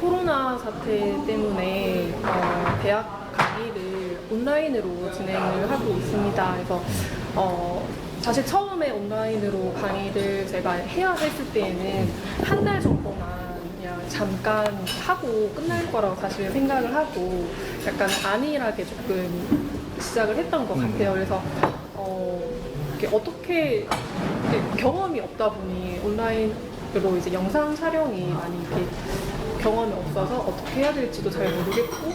코로나 사태 때문에 어, 대학 강의를 온라인으로 진행을 하고 있습니다. 그래서 어, 사실 처음에 온라인으로 강의를 제가 해야 했을 때에는 한 달 정도만 그냥 잠깐 하고 끝날 거라고 사실 생각을 하고 약간 안일하게 조금 시작을 했던 것 같아요. 그래서 어, 이렇게 어떻게 이렇게 경험이 없다 보니 온라인 으로 이제 영상 촬영이 많이 이렇게 경험이 없어서 어떻게 해야 될지도 잘 모르겠고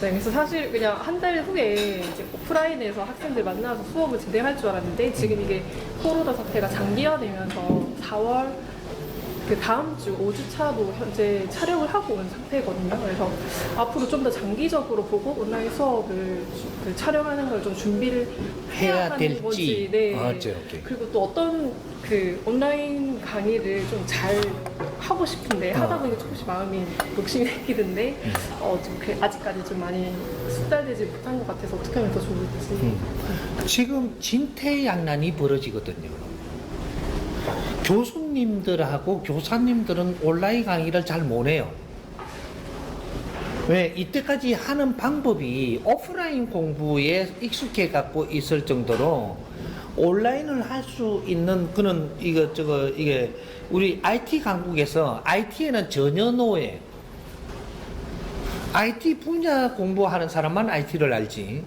네, 그래서 사실 그냥 한 달 후에 이제 오프라인에서 학생들 만나서 수업을 진행할 줄 알았는데 지금 이게 코로나 사태가 장기화되면서 4월 그 다음 주 5주 차도 현재 촬영을 하고 온 상태거든요. 그래서 앞으로 좀 더 장기적으로 보고 온라인 수업을 주- 그 촬영하는 걸 좀 준비를 해야, 해야 하는 될지. 건지, 네. 아, 오케이, 오케이. 그리고 또 어떤 그 온라인 강의를 좀 잘 하고 싶은데 하다 어. 보니까 조금씩 마음이 욕심이 생기는데 음. 어, 좀 그- 아직까지 좀 많이 숙달되지 못한 것 같아서 어떻게 하면 더 좋을지. 음. 지금 진퇴양난이 벌어지거든요. 교수님들하고 교사님들은 온라인 강의를 잘 못 해요. 왜 이때까지 하는 방법이 오프라인 공부에 익숙해 갖고 있을 정도로 온라인을 할 수 있는 그런 이거 저거 이게 우리 IT 강국에서 IT에는 전혀 노예. IT 분야 공부하는 사람만 IT를 알지.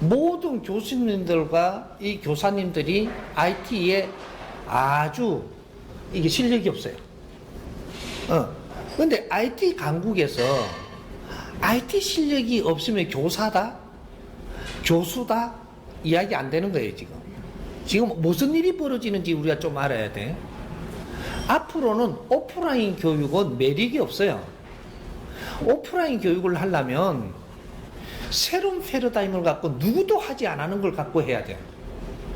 모든 교수님들과 이 교사님들이 IT에 아주 이게 실력이 없어요. 어. 근데 IT 강국에서 IT 실력이 없으면 교사다? 교수다? 이야기 안 되는 거예요, 지금. 지금 무슨 일이 벌어지는지 우리가 좀 알아야 돼. 앞으로는 오프라인 교육은 매력이 없어요. 오프라인 교육을 하려면 새로운 패러다임을 갖고 누구도 하지 않는 걸 갖고 해야 돼요.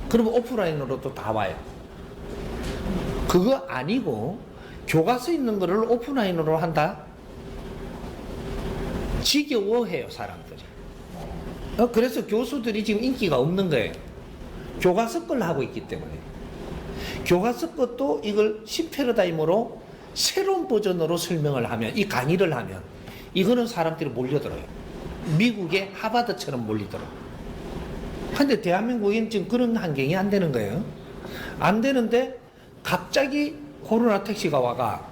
그러면 오프라인으로도 다 와요. 그거 아니고 교과서 있는 거를 오프라인으로 한다? 지겨워해요, 사람들이. 어, 그래서 교수들이 지금 인기가 없는 거예요. 교과서 걸 하고 있기 때문에. 교과서 것도 이걸 신패러다임으로 새로운 버전으로 설명을 하면, 이 강의를 하면, 이거는 사람들이 몰려들어요. 미국의 하버드처럼 몰리더라고. 근데 대한민국엔 지금 그런 환경이 안 되는 거예요. 안 되는데 갑자기 코로나 택시가 와가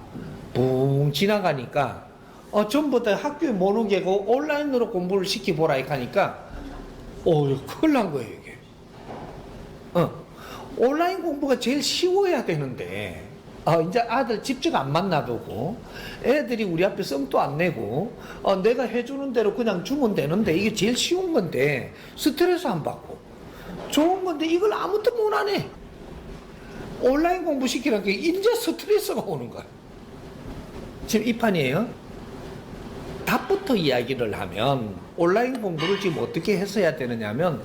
붕 지나가니까 어, 전부 다 학교에 못 오게 고 온라인으로 공부를 이렇게 하니까 어, 큰일 난 거예요, 이게. 어, 온라인 공부가 제일 쉬워야 되는데 어, 이제 아들 집중 안 만나두고 애들이 우리 앞에 썸도 안 내고 어, 내가 해주는 대로 그냥 주면 되는데 이게 제일 쉬운 건데 스트레스 안 받고 좋은 건데 이걸 아무도 못 하네 온라인 공부 시키라는 게 이제 스트레스가 오는 거야. 지금 이 판이에요. 답부터 이야기를 하면 온라인 공부를 지금 어떻게 했어야 되느냐면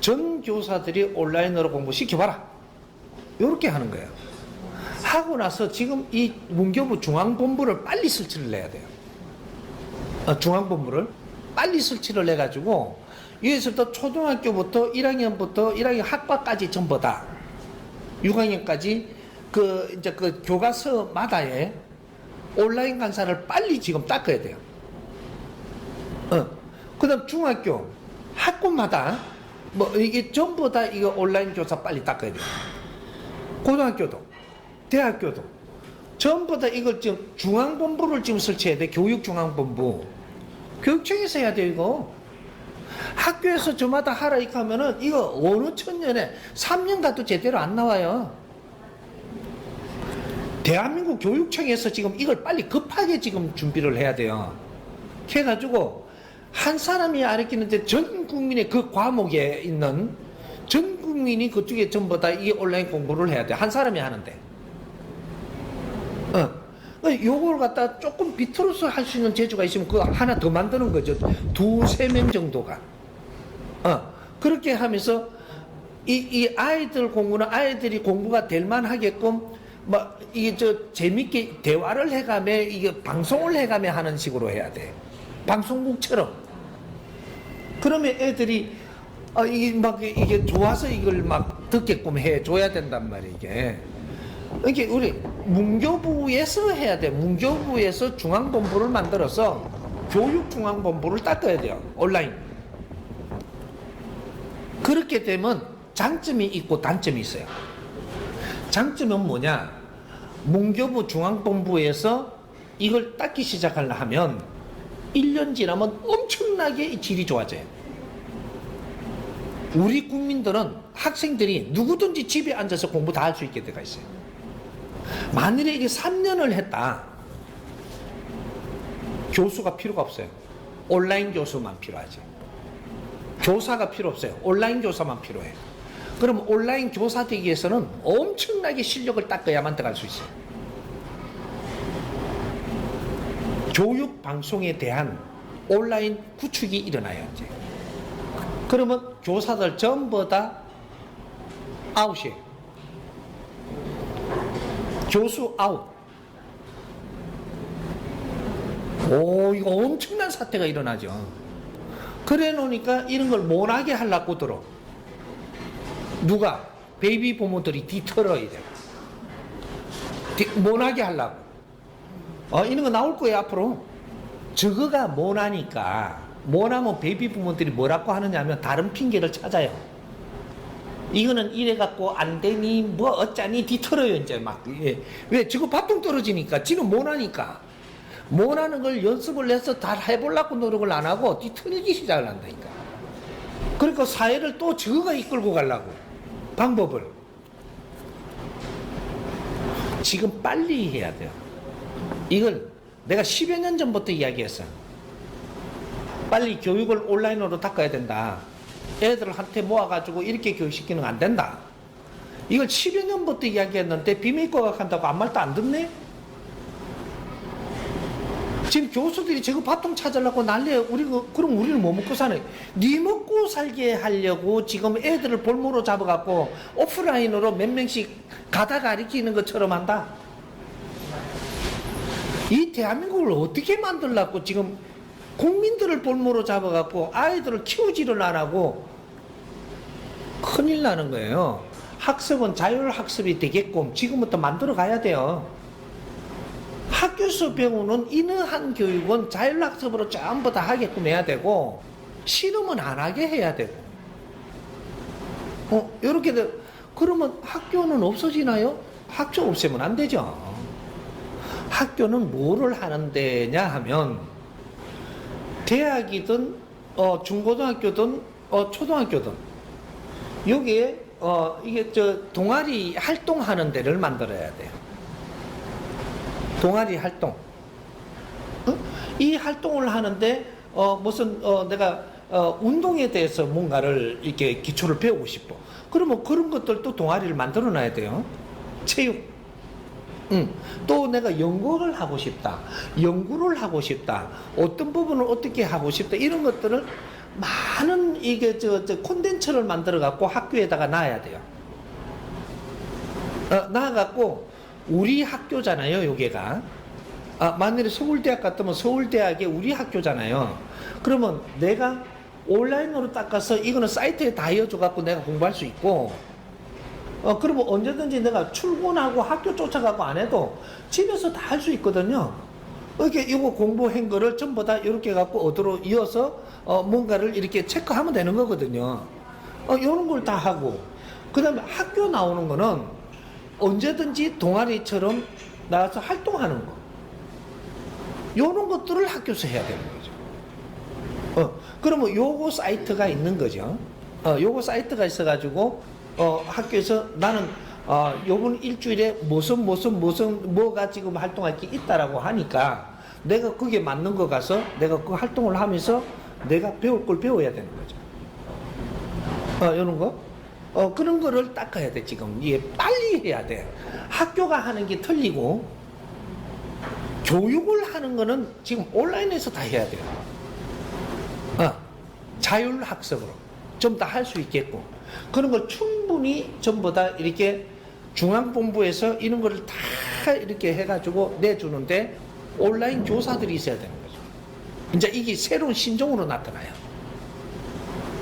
전 교사들이 온라인으로 공부 시켜봐라. 이렇게 하는 거예요. 하고 나서 지금 이 문교부 중앙본부를 빨리 설치를 해야 돼요. 어, 중앙본부를 빨리 설치를 해가지고 여기서부터 초등학교부터 1학년부터 1학년 학과까지 전부 다 6학년까지 그 이제 그 교과서마다의 온라인 강사를 빨리 지금 닦아야 돼요. 어. 그다음 중학교 학교마다 뭐 이게 전부 다 이거 온라인 교사 빨리 닦아야 돼요. 고등학교도 대학교도 전부 다 이걸 지금 중앙본부를 지금 설치해야 돼 교육중앙본부 교육청에서 해야 돼 이거 학교에서 저마다 하라 이렇게 하면은 이거 어느 천년에 3년 가도 제대로 안 나와요 대한민국 교육청에서 지금 이걸 빨리 급하게 지금 준비를 해야 돼요 해가지고 한 사람이 가르치는데 전 국민의 그 과목에 있는 전 국민이 그쪽에 전부 다 이 온라인 공부를 해야 돼. 한 사람이 하는데. 어. 어, 요걸 갖다 조금 비틀어서 할 수 있는 재주가 있으면 그거 하나 더 만드는 거죠. 두세 명 정도가. 어. 그렇게 하면서 이, 이 아이들 공부는 아이들이 공부가 될 만하게끔 뭐 이게 저 재밌게 대화를 해가며 이게 방송을 해가며 하는 식으로 해야 돼. 방송국처럼. 그러면 애들이 아, 이게 막 이게 좋아서 이걸 막 듣게끔 해 줘야 된단 말이야 이게. 이게 우리 문교부에서 해야 돼. 문교부에서 중앙본부를 만들어서 교육중앙본부를 닦아야 돼요. 온라인. 그렇게 되면 장점이 있고 단점이 있어요. 장점은 뭐냐? 문교부 중앙본부에서 이걸 닦기 시작하려 하면 1년 지나면 엄청나게 이 질이 좋아져요. 우리 국민들은 학생들이 누구든지 집에 앉아서 공부 다 할 수 있게 돼가 있어요. 만일에 이게 3년을 했다. 교수가 필요가 없어요. 온라인 교수만 필요하죠. 교사가 필요 없어요. 온라인 교사만 필요해요. 그럼 온라인 교사 되기 위해서는 엄청나게 실력을 닦아야만 들어갈 수 있어요. 교육 방송에 대한 온라인 구축이 일어나요, 이제. 그러면 교사들 전부 다 아웃이에요. 교수 아웃. 오, 이거 엄청난 사태가 일어나죠. 그래 놓으니까 이런 걸 못하게 하려고 들어. 누가? 베이비 부모들이 뒤틀어야 돼. 뒤- 못하게 하려고. 어, 이런 거 나올 거예요, 앞으로. 저거가 못하니까, 못하면 베이비 부모들이 뭐라고 하느냐 하면 다른 핑계를 찾아요. 이거는 이래갖고 안 되니, 뭐 어쩌니 뒤틀어요, 이제 막. 예. 왜? 저거 바통 떨어지니까, 지금 못하니까. 못하는 걸 연습을 해서 다 해보려고 노력을 안 하고 뒤틀기 시작을 한다니까. 그러니까 사회를 또 저거가 이끌고 가려고. 방법을. 지금 빨리 해야 돼요. 이걸 내가 10여 년 전부터 이야기했어. 빨리 교육을 온라인으로 닦아야 된다. 애들한테 모아가지고 이렇게 교육시키는 건안 된다. 이걸 10여 년부터 이야기했는데 비밀과학 한다고 아무 말도 안 듣네? 지금 교수들이 저거 밥통 찾으려고 난리야. 우리 그, 그럼 우리는 뭐 먹고 사네? 네 먹고 살게 하려고 지금 애들을 볼모로 잡아갖고 오프라인으로 몇 명씩 가다 가리키는 것처럼 한다. 이 대한민국을 어떻게 만들려고 지금 국민들을 볼모로 잡아갖고 아이들을 키우지를 안 하고 큰일 나는 거예요. 학습은 자율학습이 되게끔 지금부터 만들어 가야 돼요. 학교에서 배우는 인어한 교육은 자율학습으로 전부 다 하게끔 해야 되고 실험은 안 하게 해야 되고 어 이렇게 돼 그러면 학교는 없어지나요? 학교 없애면 안 되죠. 학교는 뭐를 하는 데냐 하면 대학이든 어, 중고등학교든 어, 초등학교든 여기에 어, 이게 저 동아리 활동하는 데를 만들어야 돼요. 동아리 활동. 어? 이 활동을 하는데 어, 무슨 어, 내가 어, 운동에 대해서 뭔가를 이렇게 기초를 배우고 싶어. 그러면 그런 것들도 동아리를 만들어 놔야 돼요. 체육. 응. 또 내가 연구를 하고 싶다. 연구를 하고 싶다. 어떤 부분을 어떻게 하고 싶다. 이런 것들을 많은 이게 저, 저 콘텐츠를 만들어 갖고 학교에다가 놔야 돼요. 어, 놔갖고 우리 학교잖아요, 요게가. 아, 만일에 서울대학 같으면 서울대학이 우리 학교잖아요. 그러면 내가 온라인으로 닦아서 이거는 사이트에 다 이어줘갖고 내가 공부할 수 있고, 어, 그러면 언제든지 내가 출근하고 학교 쫓아가고 안 해도 집에서 다 할 수 있거든요. 이렇게 이거 공부한 거를 전부 다 이렇게 갖고 어디로 이어서 어, 뭔가를 이렇게 체크하면 되는 거거든요. 어, 이런 걸 다 하고. 그 다음에 학교 나오는 거는 언제든지 동아리처럼 나와서 활동하는 거. 요런 것들을 학교에서 해야 되는 거죠. 어, 그러면 요거 사이트가 있는 거죠. 어, 요거 사이트가 있어가지고, 어, 학교에서 나는, 어, 요번 일주일에 무슨, 무슨, 무슨, 뭐가 지금 활동할 게 있다라고 하니까 내가 그게 맞는 거 가서 내가 그 활동을 하면서 내가 배울 걸 배워야 되는 거죠. 어, 요런 거? 어, 그런 거를 닦아야 돼, 지금. 이게 빨리 해야 돼. 학교가 하는 게 틀리고, 교육을 하는 거는 지금 온라인에서 다 해야 돼요. 어, 자율학습으로. 좀 다 할 수 있겠고. 그런 걸 충분히 전부 다 이렇게 중앙본부에서 이런 거를 다 이렇게 해가지고 내주는데 온라인 교사들이 있어야 되는 거죠. 이제 이게 새로운 신종으로 나타나요.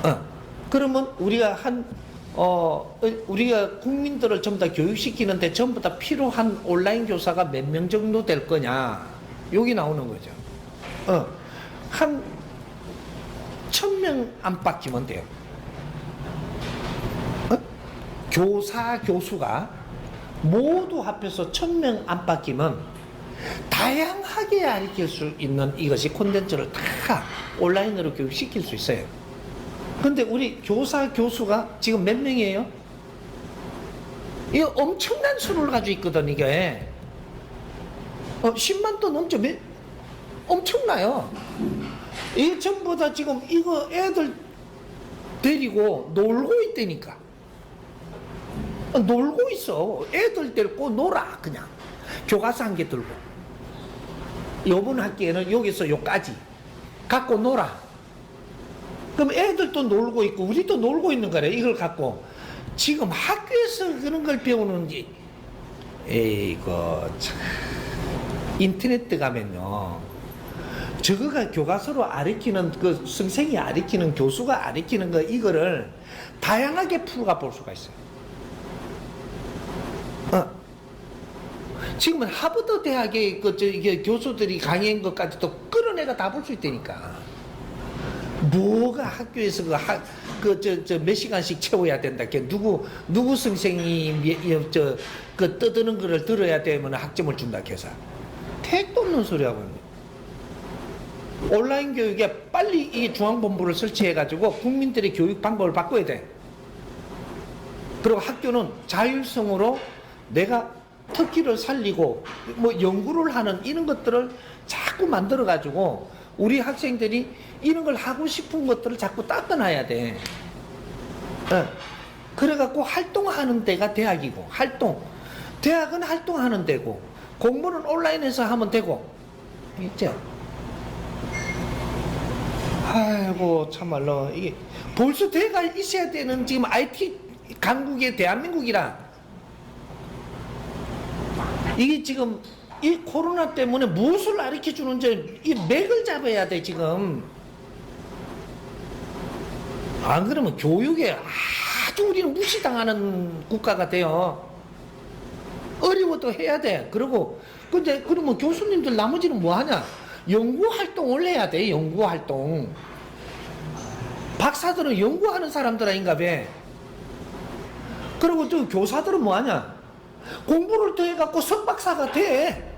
어, 그러면 우리가 한 어, 우리가 국민들을 전부 다 교육시키는데 전부 다 필요한 온라인 교사가 몇 명 정도 될 거냐. 여기 나오는 거죠. 어, 한, 천 명 안팎이면 돼요. 어? 교사, 교수가 모두 합해서 천 명 안팎이면 다양하게 가르칠 수 있는 이것이 콘텐츠를 다 온라인으로 교육시킬 수 있어요. 근데 우리 교사, 교수가 지금 몇 명이에요? 이거 엄청난 수를 가지고 있거든, 이게. 어, 10만 도 넘죠? 몇- 엄청나요. 이게 전부 다 지금 이거 애들 데리고 놀고 있다니까. 어, 놀고 있어. 애들 데리고 놀아, 그냥. 교과서 한 개 들고. 요번 학기에는 여기서 요까지. 갖고 놀아. 그럼 애들도 놀고 있고 우리도 놀고 있는 거래 이걸 갖고. 지금 학교에서 그런 걸 배우는지. 에이거 참. 인터넷 들어가면요. 저거가 교과서로 아리키는 그 선생이 아리키는 교수가 아리키는 거 이거를 다양하게 풀어가 볼 수가 있어요. 어. 지금은 하버드 대학의 그 저 이게 교수들이 강의한 것까지 또 끌어내가 다 볼 수 있다니까. 뭐가 학교에서 그그저 저 몇 시간씩 채워야 된다. 걔 누구 누구 선생이 저 그 떠드는 거를 들어야 되면 학점을 준다. 해서 택도 없는 소리 하고 있네. 온라인 교육에 빨리 이 중앙본부를 설치해 가지고 국민들의 교육 방법을 바꿔야 돼. 그리고 학교는 자율성으로 내가 특기를 살리고 뭐 연구를 하는 이런 것들을 자꾸 만들어 가지고 우리 학생들이 이런 걸 하고 싶은 것들을 자꾸 따져놔야 돼. 어. 그래갖고 활동하는 데가 대학이고 활동 대학은 활동하는 데고 공부는 온라인에서 하면 되고 있죠. 아이고 참말로 이게 벌써 대가 있어야 되는 지금 IT 강국의 대한민국이라 이게 지금 이 코로나 때문에 무엇을 가르쳐 주는지 이 맥을 잡아야 돼 지금. 안 그러면 교육에 아주 우리는 무시당하는 국가가 돼요. 어려워도 해야 돼. 그리고 근데 그러면 교수님들 나머지는 뭐 하냐? 연구 활동을 해야 돼 연구 활동. 박사들은 연구하는 사람들 아닌가 봐 그리고 또 교사들은 뭐 하냐? 공부를 더 해갖고 석박사가 돼.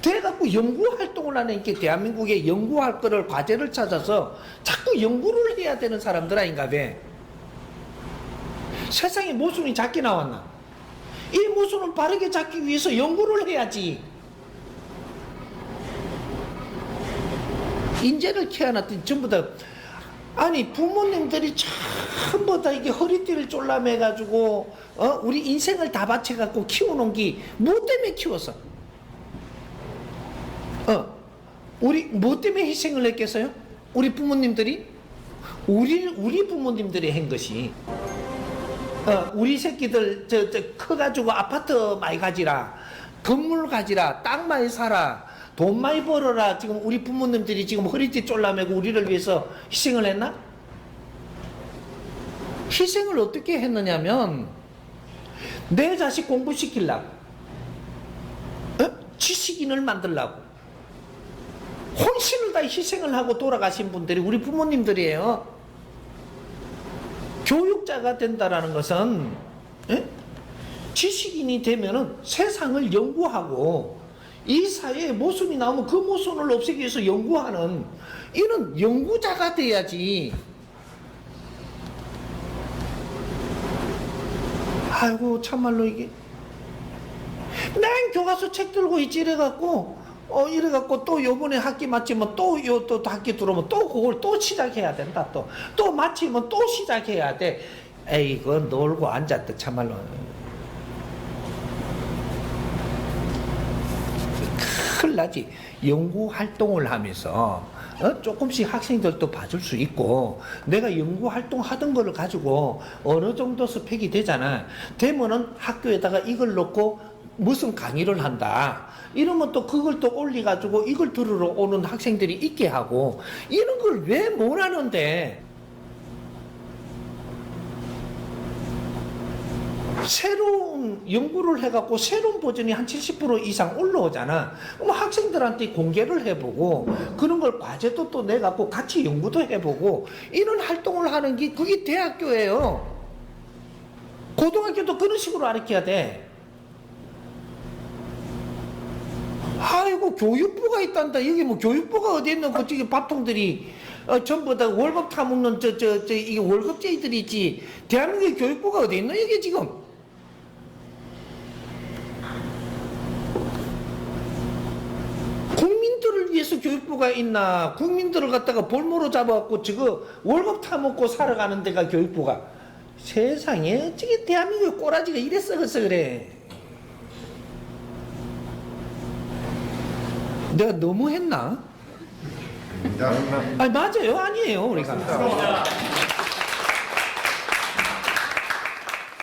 돼갖고 연구 활동을 하는 게 대한민국에 연구할 거를 과제를 찾아서 자꾸 연구를 해야 되는 사람들 아닌가 봐. 세상에 모순이 작게 나왔나? 이 모순을 바르게 잡기 위해서 연구를 해야지. 인재를 키워놨더니 전부 다 아니 부모님들이 전부 다 이게 허리띠를 졸라매가지고 어 우리 인생을 다 바쳐갖고 키워놓은 게뭐 때문에 키웠어? 어 우리 뭐 때문에 희생을 했겠어요? 우리 부모님들이? 우리 우리 부모님들이 한 것이. 어 우리 새끼들 저 저 커가지고 아파트 많이 가지라. 건물 가지라. 땅 많이 사라. 돈 많이 벌어라. 지금 우리 부모님들이 지금 허리띠 졸라매고 우리를 위해서 희생을 했나? 희생을 어떻게 했느냐면 내 자식 공부시키려고 어? 지식인을 만들려고 혼신을 다 희생을 하고 돌아가신 분들이 우리 부모님들이에요 교육자가 된다라는 것은 예? 지식인이 되면은 세상을 연구하고 이 사회에 모순이 나오면 그 모순을 없애기 위해서 연구하는 이는 연구자가 돼야지. 아이고 참말로 이게 난 교과서 책 들고 있지 이래갖고 어 이래갖고 또 요번에 학기 마치면 또요또 학기 들어오면 또 그걸 또 시작해야 된다 또 또 마치면 또 시작해야 돼 에이 그거 놀고 앉았다 참말로 큰일 나지. 연구 활동을 하면서 어? 조금씩 학생들도 봐줄 수 있고 내가 연구 활동 하던 거를 가지고 어느 정도 스펙이 되잖아. 되면은 학교에다가 이걸 놓고 무슨 강의를 한다. 이러면 또 그걸 또 올려가지고 이걸 들으러 오는 학생들이 있게 하고 이런 걸 왜 못 하는데 새로운 연구를 해갖고 새로운 버전이 한 70% 이상 올라오잖아. 그럼 학생들한테 공개를 해보고 그런 걸 과제도 또 내갖고 같이 연구도 해보고 이런 활동을 하는 게 그게 대학교예요. 고등학교도 그런 식으로 가르쳐야 돼. 아이고 교육부가 있단다. 여기 뭐 교육부가 어디 있는 그쪽에 밥통들이 어, 전부 다 월급 타먹는 저 저 저 이게 월급쟁이들이 있지. 대한민국 교육부가 어디 있노 여기 지금? 국민들을 위해서 교육부가 있나? 국민들을 갖다가 볼모로 잡아갖고 저거 월급 타먹고 살아가는 데가 교육부가 세상에 어떻게 대한민국 꼬라지가 이래 썩어서 그래. 내가 너무 했나? 아니 맞아요. 아니에요 우리가